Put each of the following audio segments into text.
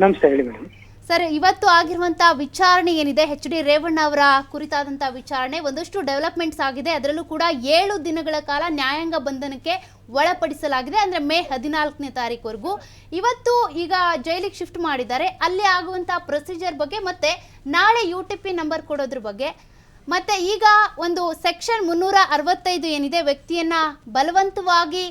ನಮಸ್ತೆ ಹೇಳಿ madam. Sir, ಇವತ್ತು ಆಗಿರುವಂತಹ ವಿಚಾರಣೆ ಏನಿದೆ? ಎಚ್ ಡಿ ರೇವಣ್ಣ ಅವರ ಕುರಿತಾದಂತಹ ವಿಚಾರಣೆ ಒಂದಷ್ಟು ಡೆವಲಪ್ಮೆಂಟ್ಸ್ ಆಗಿದೆ. ಅದರಲ್ಲೂ ಕೂಡ ಏಳು ದಿನಗಳ ಕಾಲ ನ್ಯಾಯಾಂಗ ಬಂಧನಕ್ಕೆ ಒಳಪಡಿಸಲಾಗಿದೆ. ಅಂದ್ರೆ ಮೇ ಹದಿನಾಲ್ಕನೇ ತಾರೀಕುವರೆಗೂ. ಇವತ್ತು ಈಗ ಜೈಲಿಗೆ ಶಿಫ್ಟ್ ಮಾಡಿದ್ದಾರೆ. ಅಲ್ಲಿ ಆಗುವಂತಹ ಪ್ರೊಸೀಜರ್ ಬಗ್ಗೆ ಮತ್ತೆ ನಾಳೆ ಯು ಟಿ ಪಿ ನಂಬರ್ ಕೊಡೋದ್ರ ಬಗ್ಗೆ. ಮತ್ತೆ ಈಗ ಒಂದು ಸೆಕ್ಷನ್ ಮುನ್ನೂರ ಅರವತ್ತೈದು ಏನಿದೆ? ವ್ಯಕ್ತಿಯನ್ನ ಬಲವಂತವಾಗಿ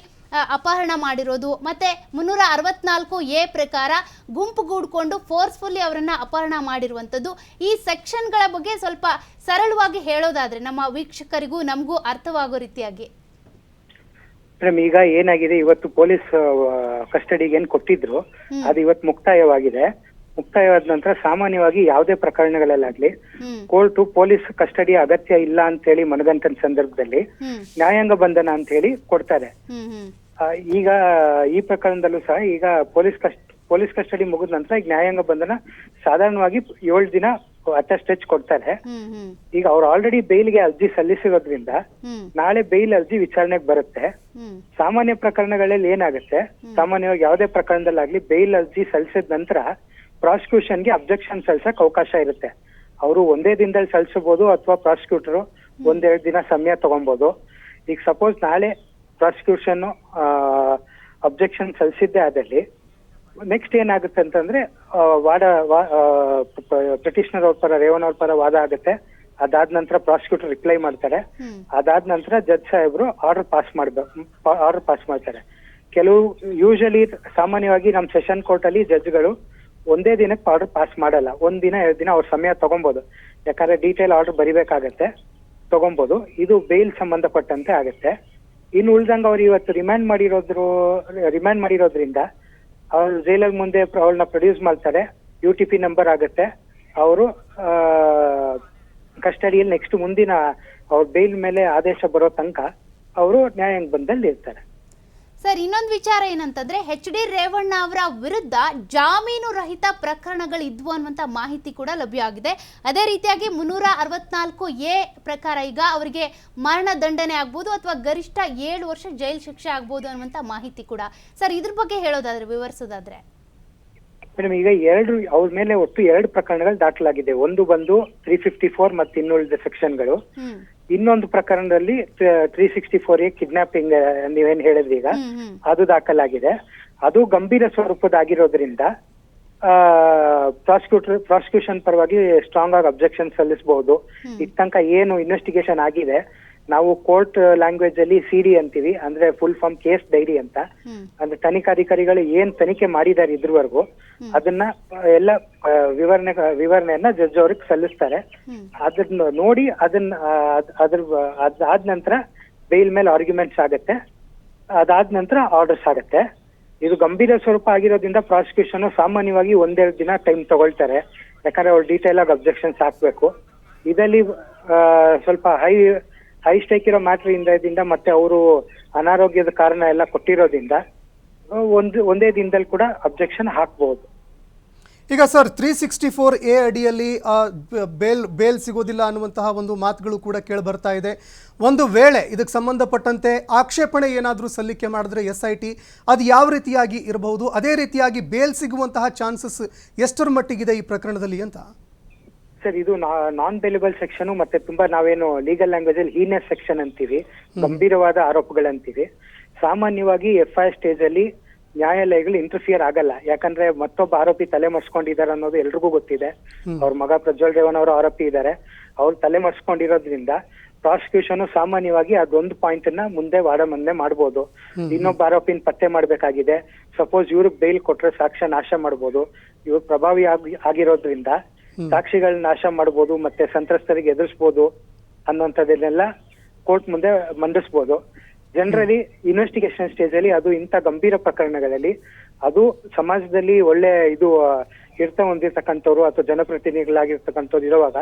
ಅಪಹರಣ ಮಾಡಿರೋದು. ಮತ್ತೆ ಮುನ್ನೂರ ಅರವತ್ನಾಲ್ಕು ಎ ಪ್ರಕಾರ ಗುಂಪುಗೂಡ್ಕೊಂಡು ಫೋರ್ಸ್ಫುಲ್ಲಿ ಅವರನ್ನ ಅಪಹರಣ ಮಾಡಿರುವಂಥದ್ದು. ಈ ಸೆಕ್ಷನ್ಗಳ ಬಗ್ಗೆ ಸ್ವಲ್ಪ ಸರಳವಾಗಿ ಹೇಳೋದಾದ್ರೆ ನಮ್ಮ ವೀಕ್ಷಕರಿಗೂ ನಮಗೂ ಅರ್ಥವಾಗೋ ರೀತಿಯಾಗಿ. ಮೇಡಮ್ ಈಗ ಏನಾಗಿದೆ ಇವತ್ತು ಪೊಲೀಸ್ ಕಸ್ಟಡಿಗೆ ಏನ್ ಕೊಟ್ಟಿದ್ರು ಅದು ಇವತ್ತು ಮುಕ್ತಾಯವಾಗಿದೆ. ಮುಕ್ತಾಯವಾದ ನಂತರ ಸಾಮಾನ್ಯವಾಗಿ ಯಾವುದೇ ಪ್ರಕರಣಗಳಲ್ಲಾಗ್ಲಿ ಕೋರ್ಟು ಪೊಲೀಸ್ ಕಸ್ಟಡಿ ಅಗತ್ಯ ಇಲ್ಲ ಅಂತ ಹೇಳಿ ಮನಗಂಟನ ಸಂದರ್ಭದಲ್ಲಿ ನ್ಯಾಯಾಂಗ ಬಂಧನ ಅಂತ ಹೇಳಿ ಕೊಡ್ತಾರೆ ಈಗ ಈ ಪ್ರಕರಣದಲ್ಲೂ ಸಹ ಈಗ ಪೊಲೀಸ್ ಕಸ್ಟ್ ಪೊಲೀಸ್ ಕಸ್ಟಡಿ ಮುಗಿದ ನಂತರ ಈಗ ನ್ಯಾಯಾಂಗ ಬಂಧನ ಸಾಧಾರಣವಾಗಿ ಏಳು ದಿನ ಅಟೆಸ್ಟೆಚ್ ಕೊಡ್ತಾರೆ. ಹ್ಮ್ ಹ್ಮ್. ಈಗ ಅವ್ರು ಆಲ್ರೆಡಿ ಬೇಲ್ಗೆ ಅರ್ಜಿ ಸಲ್ಲಿಸಿರೋದ್ರಿಂದ ನಾಳೆ ಬೇಲ್ ಅರ್ಜಿ ವಿಚಾರಣೆಗೆ ಬರುತ್ತೆ. ಸಾಮಾನ್ಯ ಪ್ರಕರಣಗಳಲ್ಲಿ ಏನಾಗುತ್ತೆ? ಸಾಮಾನ್ಯವಾಗಿ ಯಾವುದೇ ಪ್ರಕರಣದಲ್ಲಾಗ್ಲಿ ಬೇಲ್ ಅರ್ಜಿ ಸಲ್ಲಿಸಿದ ನಂತರ ಪ್ರಾಸಿಕ್ಯೂಷನ್ಗೆ ಅಬ್ಜೆಕ್ಷನ್ ಸಲ್ಸಕ್ ಅವಕಾಶ ಇರುತ್ತೆ. ಅವರು ಒಂದೇ ದಿನದಲ್ಲಿ ಸಲ್ಲಿಸಬಹುದು ಅಥವಾ ಪ್ರಾಸಿಕ್ಯೂಟರ್ ಒಂದೆರಡು ದಿನ ಸಮಯ ತಗೊಬಹುದು ಈಗ ಸಪೋಸ್ ನಾಳೆ ಪ್ರಾಸಿಕ್ಯೂಷನ್ ಅಬ್ಜೆಕ್ಷನ್ ಸಲ್ಲಿಸಿದ್ದೆ ಆದಲ್ಲಿ ನೆಕ್ಸ್ಟ್ ಏನಾಗುತ್ತೆ ಅಂತಂದ್ರೆ ವಾದ ಪಿಟಿಷನರ್ ಅವ್ರ ಪರ ರೇವನ್ ಅವ್ರ ಪರ ವಾದ ಆಗುತ್ತೆ. ಅದಾದ ನಂತರ ಪ್ರಾಸಿಕ್ಯೂಟರ್ ರಿಪ್ಲೈ ಮಾಡ್ತಾರೆ. ಅದಾದ ನಂತರ ಜಡ್ಜ್ ಸಾಹೇಬ್ರು ಆರ್ಡರ್ ಪಾಸ್ ಮಾಡ್ಬೇಕು ಆರ್ಡರ್ ಪಾಸ್ ಮಾಡ್ತಾರೆ. ಕೆಲವು ಯೂಶಲಿ ಸಾಮಾನ್ಯವಾಗಿ ನಮ್ಮ ಸೆಷನ್ ಕೋರ್ಟ್ ಅಲ್ಲಿ ಜಡ್ಜ್ಗಳು ಒಂದೇ ದಿನಕ್ಕೆ ಆರ್ಡರ್ ಪಾಸ್ ಮಾಡಲ್ಲ. ಒಂದ್ ದಿನ, ಎರಡು ದಿನ ಅವ್ರ ಸಮಯ ತಗೊಬೋದು. ಯಾಕಂದ್ರೆ ಡೀಟೇಲ್ ಆರ್ಡರ್ ಬರಿಬೇಕಾಗತ್ತೆ. ತಗೊಬೋದು. ಇದು ಬೇಲ್ ಸಂಬಂಧಪಟ್ಟಂತೆ ಆಗತ್ತೆ. ಇನ್ನು ಉಳ್ದಂಗ ಅವ್ರು ಇವತ್ತು ರಿಮ್ಯಾಂಡ್ ಮಾಡಿರೋದ್ರು ರಿಮ್ಯಾಂಡ್ ಮಾಡಿರೋದ್ರಿಂದ ಅವ್ರು ಜೈಲಲ್ಲಿ ಮುಂದೆ ಅವಳನ್ನ ಪ್ರೊಡ್ಯೂಸ್ ಮಾಡ್ತಾರೆ. ಯು ಟಿ ಪಿ ನಂಬರ್ ಆಗುತ್ತೆ. ಅವರು ಕಸ್ಟಡಿಯಲ್ಲಿ ನೆಕ್ಸ್ಟ್ ಮುಂದಿನ ಅವ್ರ ಬೇಲ್ ಮೇಲೆ ಆದೇಶ ಬರೋ ತನಕ ಅವರು ನ್ಯಾಯಾಂಗ ಬಂದಲ್ಲಿ ಇರ್ತಾರೆ. ಸರ್ ಇನ್ನೊಂದು ವಿಚಾರ ಏನಂತಂದ್ರೆ ಎಚ್ ಡಿ ರೇವಣ್ಣ ಅವರ ವಿರುದ್ಧ ಜಾಮೀನು ರಹಿತ ಪ್ರಕರಣಗಳು ಇದ್ವು ಅನ್ನುವಂಥ ಮಾಹಿತಿ ಕೂಡ ಲಭ್ಯ ಆಗಿದೆ. ಅದೇ ರೀತಿಯಾಗಿ ಮುನ್ನೂರ ಅರವತ್ನಾಲ್ಕು ಎ ಪ್ರಕಾರ ಈಗ ಅವರಿಗೆ ಮರಣ ದಂಡನೆ ಆಗ್ಬೋದು ಅಥವಾ ಗರಿಷ್ಠ ಏಳು ವರ್ಷ ಜೈಲು ಶಿಕ್ಷೆ ಆಗ್ಬೋದು ಅನ್ನುವಂಥ ಮಾಹಿತಿ ಕೂಡ. ಸರ್ ಇದ್ರ ಬಗ್ಗೆ ಹೇಳೋದಾದ್ರೆ ವಿವರಿಸೋದಾದ್ರೆ? ಮೇಡಮ್ ಈಗ ಎರಡು ಅವ್ರ ಮೇಲೆ ಒಟ್ಟು ಎರಡು ಪ್ರಕರಣಗಳು ದಾಖಲಾಗಿದೆ. ಒಂದು ಬಂದು ತ್ರೀ ಫಿಫ್ಟಿ ಫೋರ್ ಮತ್ತೆ ಇನ್ನುಳಿದ ಸೆಕ್ಷನ್ಗಳು ಇನ್ನೊಂದು ಪ್ರಕರಣದಲ್ಲಿ three sixty four A kidnapping ನೀವೇನ್ ಹೇಳಿದ್ರಿ ಈಗ ಅದು ದಾಖಲಾಗಿದೆ. ಅದು ಗಂಭೀರ ಸ್ವರೂಪದಾಗಿರೋದ್ರಿಂದ ಪ್ರಾಸಿಕ್ಯೂಟರ್ ಪ್ರಾಸಿಕ್ಯೂಷನ್ ಪರವಾಗಿ ಸ್ಟ್ರಾಂಗ್ ಆಗಿ ಅಬ್ಜೆಕ್ಷನ್ ಸಲ್ಲಿಸಬಹುದು ಇತ್ತಂಕ ತನಕ ಏನು ಇನ್ವೆಸ್ಟಿಗೇಷನ್ ಆಗಿದೆ. ನಾವು ಕೋರ್ಟ್ ಲ್ಯಾಂಗ್ವೇಜ್ ಅಲ್ಲಿ ಸಿಡಿ ಅಂತೀವಿ ಅಂದ್ರೆ ಫುಲ್ ಫಾರ್ಮ್ ಕೇಸ್ ಡೈರಿ ಅಂತ. ಅಂದ್ರೆ ತನಿಖಾಧಿಕಾರಿಗಳು ಏನ್ ತನಿಖೆ ಮಾಡಿದ್ದಾರೆ ಇದ್ರವರೆಗೂ ಅದನ್ನ ಎಲ್ಲ ವಿವರಣೆ ವಿವರಣೆಯನ್ನ ಜಡ್ಜ್ ಅವ್ರಿಗೆ ಸಲ್ಲಿಸ್ತಾರೆ. ಅದನ್ನ ನೋಡಿ ಅದನ್ನ ಅದ್ರ ಅದಾದ ನಂತರ ಬೇಲ್ ಮೇಲೆ ಆರ್ಗ್ಯುಮೆಂಟ್ಸ್ ಆಗತ್ತೆ. ಅದಾದ ನಂತರ ಆರ್ಡರ್ಸ್ ಆಗತ್ತೆ. ಇದು ಗಂಭೀರ ಸ್ವರೂಪ ಆಗಿರೋದ್ರಿಂದ ಪ್ರಾಸಿಕ್ಯೂಷನ್ ಸಾಮಾನ್ಯವಾಗಿ ಒಂದೆರಡು ದಿನ ಟೈಮ್ ತಗೊಳ್ತಾರೆ. ಯಾಕಂದ್ರೆ ಅವ್ರು ಡೀಟೇಲ್ ಆಗಿ ಅಬ್ಜೆಕ್ಷನ್ಸ್ ಹಾಕ್ಬೇಕು. ಇದರಲ್ಲಿ ಸ್ವಲ್ಪ ಹೈ ಹೈ ಸ್ಟೇಕ್ ಇರೋ ಮ್ಯಾಟ್ರ್ ಇಂದ ಮತ್ತೆ ಅವರು ಅನಾರೋಗ್ಯದ ಕಾರಣ ಎಲ್ಲ ಕೊಟ್ಟಿರೋದ್ರಿಂದ ಒಂದು, ಒಂದೇ ದಿನದಲ್ಲಿ ಕೂಡ ಅಬ್ಜೆಕ್ಷನ್ ಹಾಕ್ಬಹುದು ಈಗ sir three sixty four A ಅಡಿಯಲ್ಲಿ ಬೇಲ್ ಬೇಲ್ ಸಿಗೋದಿಲ್ಲ ಅನ್ನುವಂತಹ ಒಂದು ಮಾತುಗಳು ಕೂಡ ಕೇಳಿ ಬರ್ತಾ ಇದೆ. ಒಂದು ವೇಳೆ ಇದಕ್ಕೆ ಸಂಬಂಧಪಟ್ಟಂತೆ ಆಕ್ಷೇಪಣೆ ಏನಾದರೂ ಸಲ್ಲಿಕೆ ಮಾಡಿದ್ರೆ ಎಸ್ ಐ ಟಿ, ಅದು ಯಾವ ರೀತಿಯಾಗಿ ಇರಬಹುದು? ಅದೇ ರೀತಿಯಾಗಿ ಬೇಲ್ ಸಿಗುವಂತಹ ಚಾನ್ಸಸ್ ಎಷ್ಟರ ಮಟ್ಟಿಗಿದೆ ಈ ಪ್ರಕರಣದಲ್ಲಿ ಅಂತ? ಸರ್ ಇದು ನಾನ್ ಬೆಲೆಬಲ್ ಸೆಕ್ಷನ್ ಮತ್ತೆ ತುಂಬಾ ನಾವೇನು ಲೀಗಲ್ ಲ್ಯಾಂಗ್ವೇಜ್ ಅಲ್ಲಿ ಹೀನೆಸ್ ಸೆಕ್ಷನ್ ಅಂತೀವಿ ಗಂಭೀರವಾದ ಆರೋಪಗಳಂತೀವಿ. ಸಾಮಾನ್ಯವಾಗಿ ಎಫ್ ಐ ಸ್ಟೇಜ್ ಅಲ್ಲಿ ನ್ಯಾಯಾಲಯಗಳು ಇಂಟರ್ಫಿಯರ್ ಆಗಲ್ಲ. ಯಾಕಂದ್ರೆ ಮತ್ತೊಬ್ಬ ಆರೋಪಿ ತಲೆ ಮರ್ಸ್ಕೊಂಡಿದ್ದಾರೆ ಅನ್ನೋದು ಎಲ್ರಿಗೂ ಗೊತ್ತಿದೆ. ಅವ್ರ ಮಗ ಪ್ರಜ್ವಲ್ ರೇವನ್ ಅವರು ಆರೋಪಿ ಇದ್ದಾರೆ. ಅವ್ರು ತಲೆ ಮರ್ಸ್ಕೊಂಡಿರೋದ್ರಿಂದ ಪ್ರಾಸಿಕ್ಯೂಷನ್ ಸಾಮಾನ್ಯವಾಗಿ ಅದೊಂದು ಪಾಯಿಂಟ್ನ ಮುಂದೆ ವಾದ ಮುಂದೆ ಮಾಡ್ಬೋದು. ಇನ್ನೊಬ್ಬ ಆರೋಪಿನ ಪತ್ತೆ ಮಾಡ್ಬೇಕಾಗಿದೆ. ಸಪೋಸ್ ಇವ್ರಿಗೆ ಬೇಲ್ ಕೊಟ್ರೆ ಸಾಕ್ಷ್ಯ ನಾಶ ಮಾಡ್ಬೋದು. ಇವ್ರು ಪ್ರಭಾವಿ ಆಗಿ ಆಗಿರೋದ್ರಿಂದ ಸಾಕ್ಷಿಗಳನ್ನ ನಾಶ ಮಾಡಬಹುದು ಮತ್ತೆ ಸಂತ್ರಸ್ತರಿಗೆ ಎದುರಿಸಬಹುದು ಅನ್ನೋಂಥದ್ದನ್ನೆಲ್ಲ ಕೋರ್ಟ್ ಮುಂದೆ ಮಂಡಿಸಬಹುದು ಜನರಲಿ ಇನ್ವೆಸ್ಟಿಗೇಷನ್ ಸ್ಟೇಜ್ ಅಲ್ಲಿ ಅದು ಇಂಥ ಗಂಭೀರ ಪ್ರಕರಣಗಳಲ್ಲಿ ಅದು ಸಮಾಜದಲ್ಲಿ ಒಳ್ಳೆ ಇದು ಹಿಡಿತ ಹೊಂದಿರ್ತಕ್ಕಂಥವ್ರು ಅಥವಾ ಜನಪ್ರತಿನಿಧಿಗಳಾಗಿರ್ತಕ್ಕಂಥವ್ರು ಇರುವಾಗ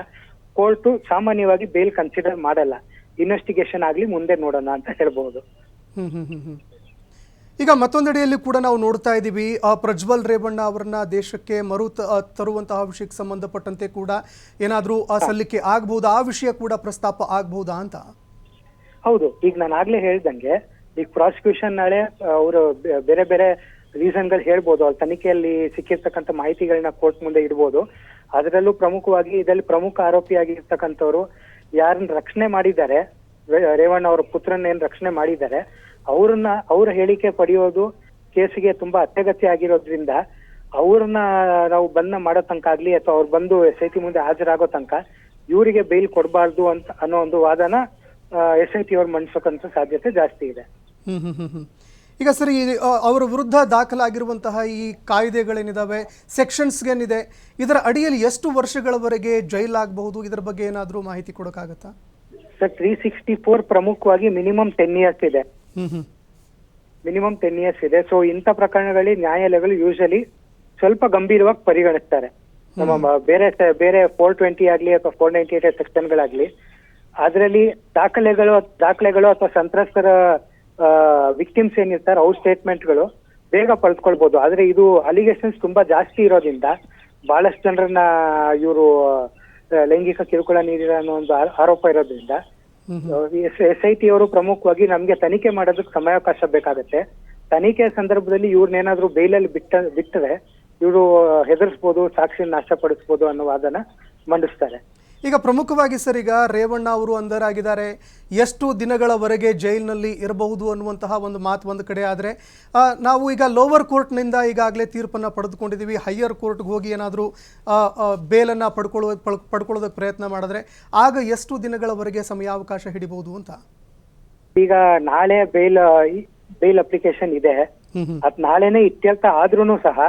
ಕೋರ್ಟು ಸಾಮಾನ್ಯವಾಗಿ ಬೇಲ್ ಕನ್ಸಿಡರ್ ಮಾಡಲ್ಲ. ಇನ್ವೆಸ್ಟಿಗೇಷನ್ ಆಗ್ಲಿ ಮುಂದೆ ನೋಡೋಣ ಅಂತ ಹೇಳ್ಬಹುದು. ಈಗ ಮತ್ತೊಂದೆಡೆಯಲ್ಲಿ ಕೂಡ ನಾವು ನೋಡ್ತಾ ಇದ್ದೀವಿ ಆ, ಪ್ರಜ್ವಲ್ ರೇವಣ್ಣ ಅವರನ್ನ ದೇಶಕ್ಕೆ ಮರು ತರುವಂತಹ ವಿಷಯಕ್ಕೆ ಸಂಬಂಧಪಟ್ಟಂತೆ ಕೂಡ ಏನಾದರೂ ಸಲ್ಲಿಕೆ ಆಗಬಹುದು ಆ ವಿಷಯ ಕೂಡ ಪ್ರಸ್ತಾಪ ಆಗಬಹುದಾ ಅಂತ? ಹೌದು ಈಗ ನಾನು ಆಗ್ಲೇ ಹೇಳ್ದಂಗೆ ಈಗ ಪ್ರಾಸಿಕ್ಯೂಷನ್ ನಾಳೆ ಅವರು ಬೇರೆ ಬೇರೆ ರೀಸನ್ಗಳು ಹೇಳ್ಬೋದು ಅಲ್ಲಿ ತನಿಖೆಯಲ್ಲಿ ಸಿಕ್ಕಿರ್ತಕ್ಕಂಥ ಮಾಹಿತಿಗಳನ್ನ ಕೋರ್ಟ್ ಮುಂದೆ ಇಡ್ಬೋದು. ಅದರಲ್ಲೂ ಪ್ರಮುಖವಾಗಿ ಇದರಲ್ಲಿ ಪ್ರಮುಖ ಆರೋಪಿಯಾಗಿರ್ತಕ್ಕಂಥವ್ರು ಯಾರನ್ನ ರಕ್ಷಣೆ ಮಾಡಿದ್ದಾರೆ ರೇವಣ್ಣ ಅವರ ಪುತ್ರನ ಏನ್ ರಕ್ಷಣೆ ಮಾಡಿದ್ದಾರೆ ಅವ್ರನ್ನ ಅವ್ರ ಹೇಳಿಕೆ ಪಡೆಯೋದು ಕೇಸಿಗೆ ತುಂಬಾ ಅತ್ಯಗತ್ಯ ಆಗಿರೋದ್ರಿಂದ ಅವ್ರನ್ನ ನಾವು ಬಂದ ಮಾಡೋ ತನಕ ಆಗ್ಲಿ ಅಥವಾ ಅವ್ರು ಬಂದು ಎಸ್ ಐ ಟಿ ಮುಂದೆ ಹಾಜರಾಗೋ ತನಕ ಇವರಿಗೆ ಬೈಲ್ ಕೊಡಬಾರ್ದು ಅಂತ ಅನ್ನೋ ಒಂದು ವಾದನ ಎಸ್ ಐ ಟಿ ಅವ್ರು ಮಂಡಿಸೋಕಂತ ಸಾಧ್ಯತೆ ಜಾಸ್ತಿ ಇದೆ. ಈಗ ಸರಿ ಈ ಅವರ ವಿರುದ್ಧ ದಾಖಲಾಗಿರುವಂತಹ ಈ ಕಾಯ್ದೆಗಳೇನಿದಾವೆ ಸೆಕ್ಷನ್ಸ್ಗೇನಿದೆ ಇದರ ಅಡಿಯಲ್ಲಿ ಎಷ್ಟು ವರ್ಷಗಳವರೆಗೆ ಜೈಲಾಗಬಹುದು ಇದರ ಬಗ್ಗೆ ಏನಾದರೂ ಮಾಹಿತಿ ಕೊಡೋಕ್ಕಾಗತ್ತಾ? ಸರ್ ತ್ರೀ ಸಿಕ್ಸ್ಟಿ ಫೋರ್ ಪ್ರಮುಖವಾಗಿ ಮಿನಿಮಮ್ ಟೆನ್ ಇಯರ್ಸ್ ಇದೆ. ಮಿನಿಮಮ್ ಟೆನ್ ಇಯರ್ಸ್ ಇದೆ. ಸೊ ಇಂಥ ಪ್ರಕರಣಗಳಲ್ಲಿ ನ್ಯಾಯಾಲಯಗಳು ಯೂಶಲಿ ಸ್ವಲ್ಪ ಗಂಭೀರವಾಗಿ ಪರಿಗಣಿಸ್ತಾರೆ. ನಮ್ಮ ಬೇರೆ ಬೇರೆ ಫೋರ್ ಟ್ವೆಂಟಿ ಆಗಲಿ ಅಥವಾ ಫೋರ್ ನೈಂಟಿ ಏಟ್ ಸೆಕ್ಷನ್ಗಳಾಗಲಿ ಅದರಲ್ಲಿ ದಾಖಲೆಗಳು ದಾಖಲೆಗಳು ಅಥವಾ ಸಂತ್ರಸ್ತರ ವಿಕ್ಟಿಮ್ಸ್ ಏನಿರ್ತಾರೆ ಅವ್ರ ಸ್ಟೇಟ್ಮೆಂಟ್ಗಳು ಬೇಗ ಪಡೆದುಕೊಳ್ಬಹುದು ಆದ್ರೆ ಇದು ಅಲಿಗೇಷನ್ಸ್ ತುಂಬಾ ಜಾಸ್ತಿ ಇರೋದ್ರಿಂದ ಬಹಳಷ್ಟು ಜನರನ್ನ ಇವರು ಲೈಂಗಿಕ ಕಿರುಕುಳ ನೀಡಿರೋ ಅನ್ನೋ ಒಂದು ಆರೋಪ ಇರೋದ್ರಿಂದ. ಎಸ್ ಐ ಟಿ ಅವರು ಪ್ರಮುಖವಾಗಿ ನಮ್ಗೆ ತನಿಖೆ ಮಾಡೋದಕ್ಕೆ ಸಮಯಾವಕಾಶ ಬೇಕಾಗತ್ತೆ. ತನಿಖೆ ಸಂದರ್ಭದಲ್ಲಿ ಇವ್ರನ್ನೇನಾದ್ರೂ ಬೇಲಲ್ಲಿ ಬಿಟ್ಟ, ಬಿಟ್ಟರೆ ಇವರು ಹೆದರ್ಸ್ಬೋದು ಸಾಕ್ಷಿ ನಾಶಪಡಿಸ್ಬೋದು ಅನ್ನೋ ವಾದನ ಮಂಡಿಸ್ತಾರೆ. ಈಗ ಪ್ರಮುಖವಾಗಿ ಸರ್ ಈಗ ರೇವಣ್ಣ ಅವರು ಅಂಧರಾಗಿದ್ದಾರೆ. ಎಷ್ಟು ದಿನಗಳವರೆಗೆ ಜೈಲಿನಲ್ಲಿ ಇರಬಹುದು ಅನ್ನುವಂತಹ ಒಂದು ಮಾತು ಒಂದು ಕಡೆ ಆದರೆ ನಾವು ಈಗ ಲೋವರ್ ಕೋರ್ಟ್ನಿಂದ ಈಗಾಗಲೇ ತೀರ್ಪನ್ನು ಪಡೆದುಕೊಂಡಿದ್ದೀವಿ. ಹೈಯರ್ ಕೋರ್ಟ್ಗೆ ಹೋಗಿ ಏನಾದರೂ ಬೇಲನ್ನು ಪಡ್ಕೊಳ್ಳೋ ಪಡ್- ಪಡ್ಕೊಳ್ಳೋದಕ್ಕೆ ಪ್ರಯತ್ನ ಮಾಡಿದ್ರೆ ಆಗ ಎಷ್ಟು ದಿನಗಳವರೆಗೆ ಸಮಯಾವಕಾಶ ಹಿಡಿಬಹುದು ಅಂತ? ಈಗ ನಾಳೆ ಬೇಲ್ ಬೇಲ್ ಅಪ್ಲಿಕೇಶನ್ ಇದೆ. ಅದ್ ನಾಳೆನೆ ಇತ್ಯರ್ಥ ಆದ್ರೂ ಸಹ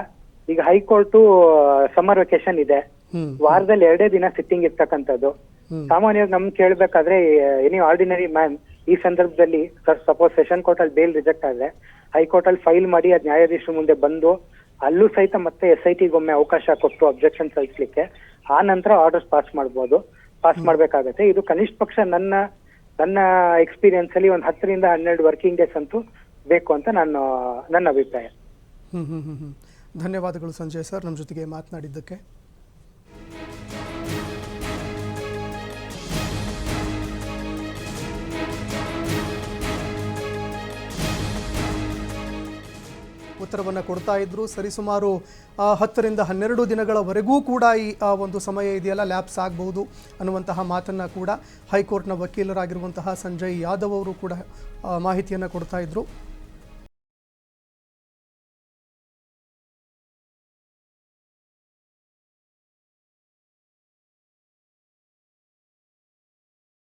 ಈಗ ಹೈಕೋರ್ಟು ಸಮರ್ ವೆಕೇಶನ್ ಇದೆ. ವಾರದಲ್ಲಿ ಎರಡೇ ದಿನ ಸಿಟ್ಟಿಂಗ್ ಇರ್ತಕ್ಕಂಥದ್ದು. ಸಾಮಾನ್ಯವಾಗಿ ನಮ್ ಕೇಳ್ಬೇಕಾದ್ರೆ ಎನಿ ಆರ್ಡಿನರಿ ಮ್ಯಾನ್ ಈ ಸಂದರ್ಭದಲ್ಲಿ ಸರ್ ಸಪೋಸ್ ಸೆಷನ್ ಕೋರ್ಟ್ ಅಲ್ಲಿ ಬೇಲ್ ರಿಜೆಕ್ಟ್ ಆದ್ರೆ ಹೈಕೋರ್ಟ್ ಅಲ್ಲಿ ಫೈಲ್ ಮಾಡಿ ಅದ್ ನ್ಯಾಯಾಧೀಶರ ಮುಂದೆ ಬಂದು ಅಲ್ಲೂ ಸಹಿತ ಮತ್ತೆ ಎಸ್ ಐ ಟಿಗೊಮ್ಮೆ ಅವಕಾಶ ಕೊಟ್ಟು ಅಬ್ಜೆಕ್ಷನ್ ಸಲ್ಲಿಸಲಿಕ್ಕೆ ಆ ನಂತರ ಆರ್ಡರ್ಸ್ ಪಾಸ್ ಮಾಡ್ಬೋದು. ಪಾಸ್ ಮಾಡ್ಬೇಕಾಗತ್ತೆ. ಇದು ಕನಿಷ್ಠ ಪಕ್ಷ ನನ್ನ ನನ್ನ ಎಕ್ಸ್ಪೀರಿಯನ್ಸ್ ಅಲ್ಲಿ ಒಂದು ಹತ್ತರಿಂದ ಹನ್ನೆರಡು ವರ್ಕಿಂಗ್ ಡೇಸ್ ಅಂತೂ ಬೇಕು ಅಂತ ನಾನು ನನ್ನ ಅಭಿಪ್ರಾಯ. ಹ್ಮ್ ಹ್ಮ್ ಹ್ಮ್ ಹ್ಮ್. ಧನ್ಯವಾದಗಳು ಸಂಜಯ್ ಸರ್ ನಮ್ಮ ಜೊತೆಗೆ ಮಾತನಾಡಿದ್ದಕ್ಕೆ. ಉತ್ತರವನ್ನು ಕೊಡ್ತಾ ಇದ್ರು. ಸರಿಸುಮಾರು ಹತ್ತರಿಂದ ಹನ್ನೆರಡು ದಿನಗಳವರೆಗೂ ಕೂಡ ಈ ಒಂದು ಸಮಯ ಇದೆಯಲ್ಲ, ಲ್ಯಾಪ್ಸ್ ಆಗಬಹುದು ಅನ್ನುವಂತಹ ಮಾತನ್ನು ಕೂಡ ಹೈಕೋರ್ಟ್ನ ವಕೀಲರಾಗಿರುವಂತಹ ಸಂಜಯ್ ಯಾದವ್ ಅವರು ಕೂಡ ಮಾಹಿತಿಯನ್ನು ಕೊಡ್ತಾ ಇದ್ರು.